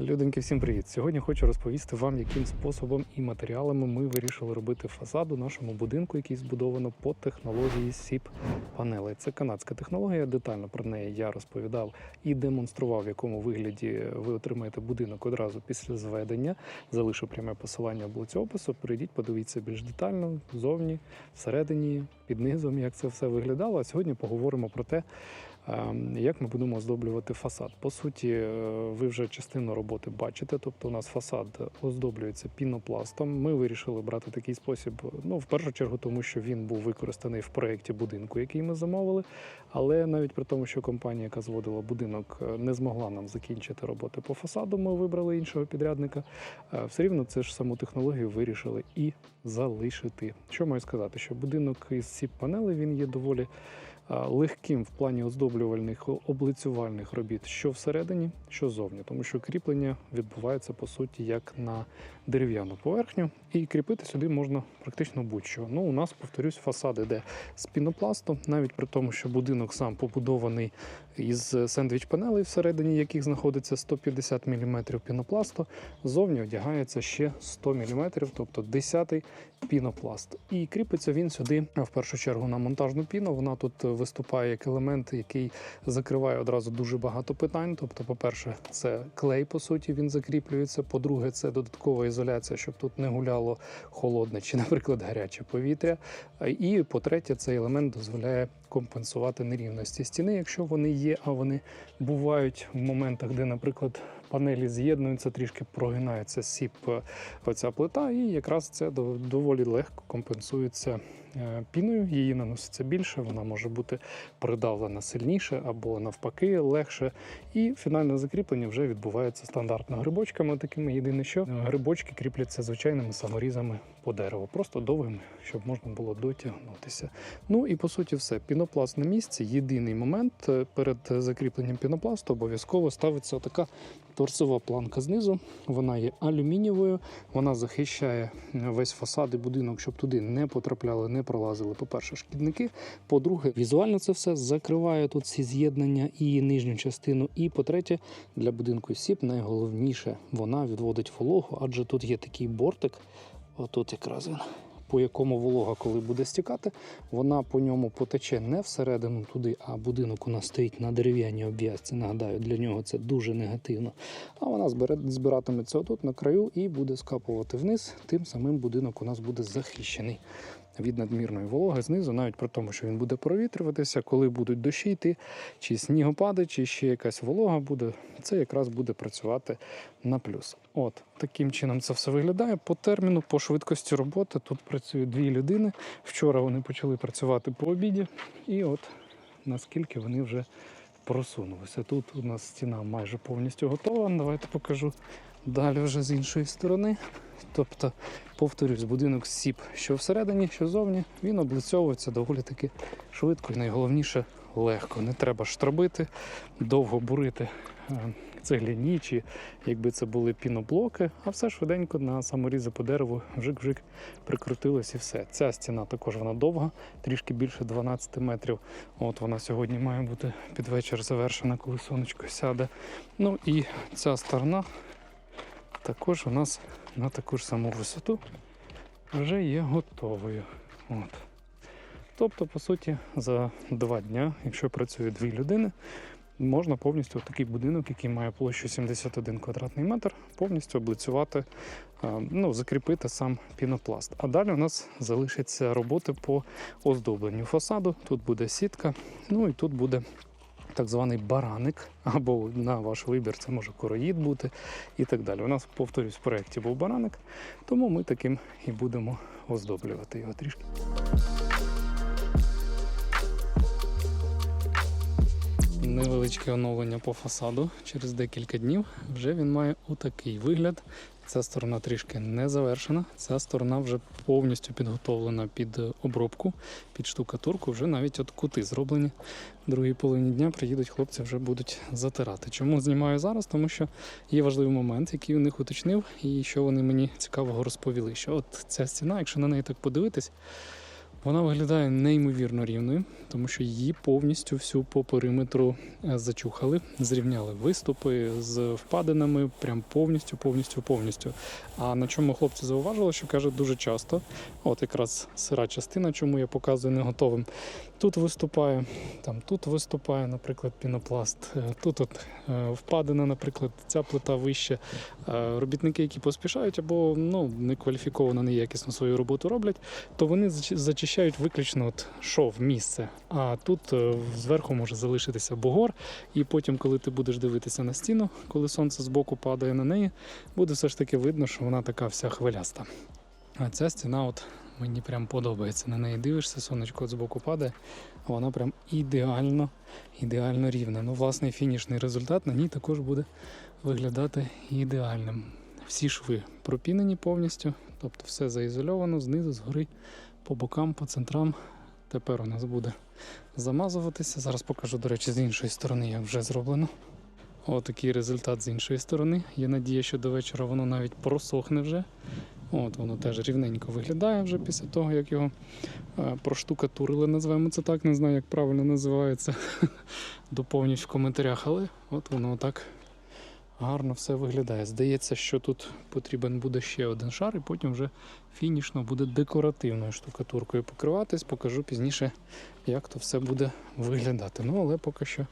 Люденьки, всім привіт! Сьогодні хочу розповісти вам, яким способом і матеріалами ми вирішили робити фасаду нашому будинку, який збудовано по технології сіп панелей. Це канадська технологія. Детально про неї я розповідав і демонстрував, в якому вигляді ви отримаєте будинок одразу після зведення. Залишу пряме посилання в блоці опису. Перейдіть, подивіться більш детально, зовні, всередині, під низом, як це все виглядало. А сьогодні поговоримо про те, Як ми будемо оздоблювати фасад? По суті, е, ви вже частину роботи бачите. Тобто, у нас фасад оздоблюється пінопластом. Ми вирішили брати такий спосіб. Ну, в першу чергу, тому що він був використаний в проєкті будинку, який ми замовили. Але навіть при тому, що компанія, яка зводила будинок, е, не змогла нам закінчити роботи по фасаду, ми вибрали іншого підрядника. е, Все рівно це ж саму технологію вирішили і залишити. Що маю сказати? Що будинок із сіп панелей він є доволі легким в плані оздоблювальних облицювальних робіт, що всередині, що зовні, тому що кріплення відбувається по суті як на дерев'яну поверхню, і кріпити сюди можна практично будь-що. Ну, у нас, повторюсь, фасад іде з пінопласту, навіть при тому, що будинок сам побудований із сендвіч панелей, всередині яких знаходиться 150 мм пінопласту, зовні одягається ще 100 мм, тобто 10 пінопласт. І кріпиться він сюди в першу чергу на монтажну піну. Вона тут виступає як елемент, який закриває одразу дуже багато питань. Тобто, по-перше, це клей, по суті, він закріплюється. По-друге, це додаткова ізоляція, щоб тут не гуляло холодне чи, наприклад, гаряче повітря. І по-третє, цей елемент дозволяє компенсувати нерівності стіни, якщо вони є, а вони бувають в моментах, де, наприклад, панелі з'єднуються, трішки прогинається сіп е, оця плита, і якраз це до- доволі легко компенсується піною. Її наноситься більше, вона може бути придавлена сильніше або навпаки легше. І фінальне закріплення вже відбувається стандартно грибочками. Такими єдине, що е, грибочки кріпляться звичайними саморізами по дереву, просто довгими, щоб можна було дотягнутися. Ну і по суті, все. Пінопласт на місці. Єдиний момент е, перед закріпленням пінопласту обов'язково ставиться така торцева планка знизу. Вона є алюмінієвою, вона захищає е, весь фасад і будинок, щоб туди не потрапляли, не пролазили. По-перше, шкідники. По-друге, візуально це все закриває тут всі з'єднання і нижню частину. І по-третє, для будинку сіп найголовніше вона відводить вологу, адже тут є такий бортик. Отут якраз він. По якому волога, коли буде стікати, вона по ньому потече не всередину туди, а будинок у нас стоїть на дерев'яній обв'язці. Нагадаю, для нього це дуже негативно. А вона збиратиметься отут на краю і буде скапувати вниз. Тим самим будинок у нас буде захищений від надмірної вологи знизу, навіть при тому, що він буде провітрюватися, коли будуть дощі йти, чи снігопади, чи ще якась волога буде, це якраз буде працювати на плюс. От таким чином це все виглядає. По терміну, по швидкості роботи тут працюють дві людини. Вчора вони почали працювати по обіді, і от наскільки вони вже просунулися. Тут у нас стіна майже повністю готова. Давайте покажу далі вже з іншої сторони. Тобто, повторюсь, будинок сіп, що всередині, що зовні, він облицьовується доволі таки швидко і найголовніше легко. Не треба штробити, довго бурити е, цегляні, чи якби це були піноблоки, а все швиденько на саморізи по дереву вжик-вжик прикрутилось і все. Ця стіна також вона довга, трішки більше 12 метрів. От вона сьогодні має бути під вечір завершена, коли сонечко сяде. Ну і ця сторона також у нас на таку ж саму висоту вже є готовою. От. Тобто, по суті, за два дня, якщо працює дві людини, можна повністю такий будинок, який має площу 71 квадратний метр, повністю облицювати, ну, закріпити сам пінопласт. А далі у нас залишаться роботи по оздобленню фасаду. Тут буде сітка, ну і тут буде так званий бараник, або на ваш вибір це може короїд бути і так далі. У нас, повторюсь, в проєкті був бараник, тому ми таким і будемо оздоблювати його трішки. Невеличке оновлення по фасаду через декілька днів. Вже він має отакий вигляд. Ця сторона трішки не завершена. Ця сторона вже повністю підготовлена під обробку, під штукатурку. Вже навіть от кути зроблені. В другій половині дня приїдуть хлопці, вже будуть затирати. Чому знімаю зараз? Тому що є важливий момент, який у них уточнив, і що вони мені цікавого розповіли. Що от ця стіна, якщо на неї так подивитись, Вона виглядає неймовірно рівною, тому що її повністю всю по периметру е, зачухали, зрівняли виступи з впадинами, прям повністю, повністю, повністю. А на чому хлопці зауважили, що каже, дуже часто, от якраз сира частина, чому я показую не готовим. Тут виступає, там тут виступає, наприклад, пінопласт. е, Тут от е, впадина, наприклад, ця плита вище. Е, Робітники, які поспішають або ну некваліфіковано, неякісно свою роботу роблять, то вони зачищають виключно от шов, місце. А тут зверху може залишитися бугор, і потім, коли ти будеш дивитися на стіну, коли сонце збоку падає на неї, буде все ж таки видно, що вона така вся хвиляста. А ця стіна, от мені прям подобається. На неї дивишся, сонечко от збоку падає, а вона прям ідеально, ідеально рівна. Ну, власне, фінішний результат на ній також буде виглядати ідеальним. Всі шви пропінені повністю, тобто все заізольовано знизу, згори, по бокам, по центрам. Тепер у нас буде замазуватися. Зараз покажу, до речі, з іншої сторони, як вже зроблено. Отакий результат з іншої сторони. Є надія, що до вечора воно навіть просохне вже. От воно теж рівненько виглядає вже після того, як його е, проштукатурили, називаємо це так, не знаю, як правильно називається. Доповніть в коментарях, але от воно так гарно все виглядає. Здається, що тут потрібен буде ще один шар, і потім вже фінішно буде декоративною штукатуркою покриватись. Покажу пізніше, як то все буде виглядати. Ну, але поки що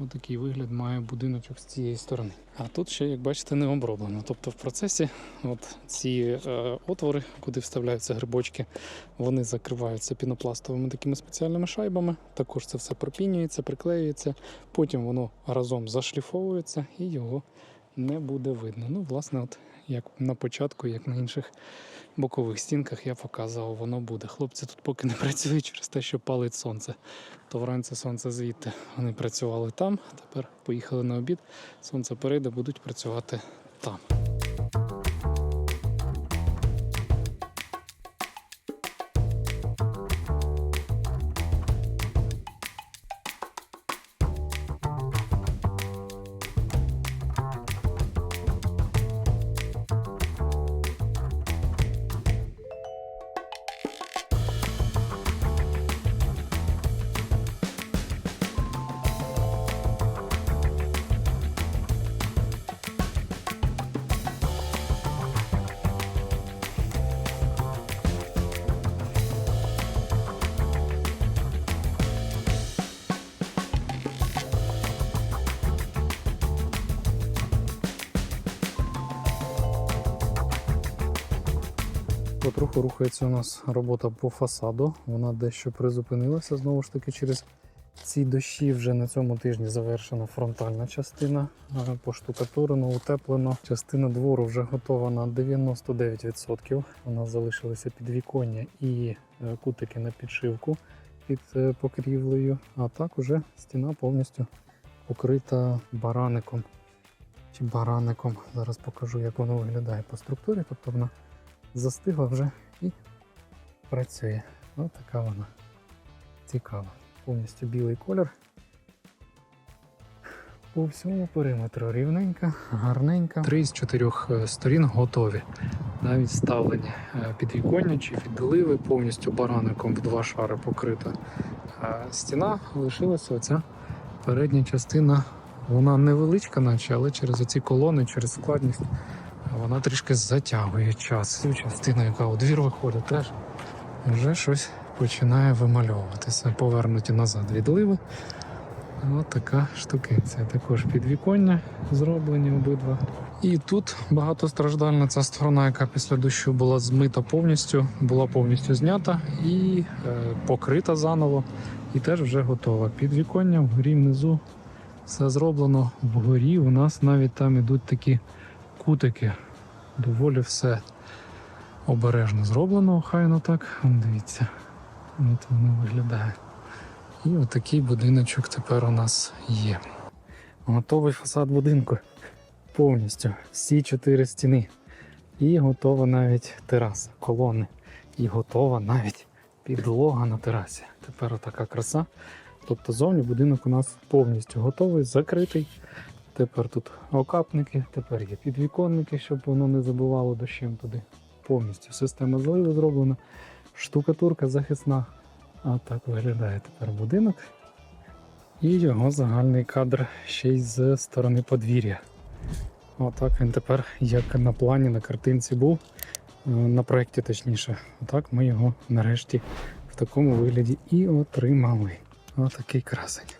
отакий вигляд має будиночок з цієї сторони. А тут ще, як бачите, не оброблено. Тобто в процесі от ці е, отвори, куди вставляються грибочки, вони закриваються пінопластовими такими спеціальними шайбами. Також це все пропінюється, приклеюється. Потім воно разом зашліфовується і його не буде видно. Ну, власне, от як на початку, як на інших бокових стінках я показував, воно буде. Хлопці тут поки не працюють через те, що палить сонце. То вранці сонце звідти вони працювали там, тепер поїхали на обід. Сонце перейде, будуть працювати там. Потроху рухається у нас робота по фасаду. Вона дещо призупинилася знову ж таки через ці дощі. Вже на цьому тижні завершена фронтальна частина. е, Поштукатурено, утеплено. Частина двору вже готова на 99%. У нас залишилися підвіконня і е, кутики на підшивку під е, покрівлею. А так уже стіна повністю покрита бараником. Чи бараником. Зараз покажу, як воно виглядає по структурі. Тобто вона застигла вже і працює. Ось така вона цікава. Повністю білий колір. По всьому периметру рівненька, гарненька. Три з чотирьох е, сторін готові. Навіть вставлені е, підвіконня чи віддиливи повністю бараником в два шари покрита. Е, Стіна лишилася оця передня частина. Вона невеличка, наче, але через оці колони, через складність вона трішки затягує час. Цю частину, яка у двір виходить, теж вже щось починає вимальовуватися. Повернуті назад відливи. Ось така штукиця. Також підвіконня зроблені обидва. І тут багатостраждальна ця сторона, яка після дощу була змита повністю, була повністю знята і е, покрита заново. І теж вже готова. Підвіконня вгорі внизу все зроблено. Вгорі у нас навіть там ідуть такі кутики. Доволі все обережно зроблено, охайно так. Дивіться, от воно виглядає. І отакий будиночок тепер у нас є. Готовий фасад будинку. Повністю. Всі чотири стіни. І готова навіть тераса, колони. І готова навіть підлога на терасі. Тепер отака краса. Тобто зовні будинок у нас повністю готовий, закритий. Тепер тут окапники, тепер є підвіконники, щоб воно не забивало дощем туди. Повністю система зливу зроблена. штукатурка захисна. А так виглядає тепер будинок. І його загальний кадр ще й з сторони подвір'я. Отак він тепер, як на плані, на картинці був, е, на проєкті точніше. Отак ми його нарешті в такому вигляді і отримали. Отакий красень.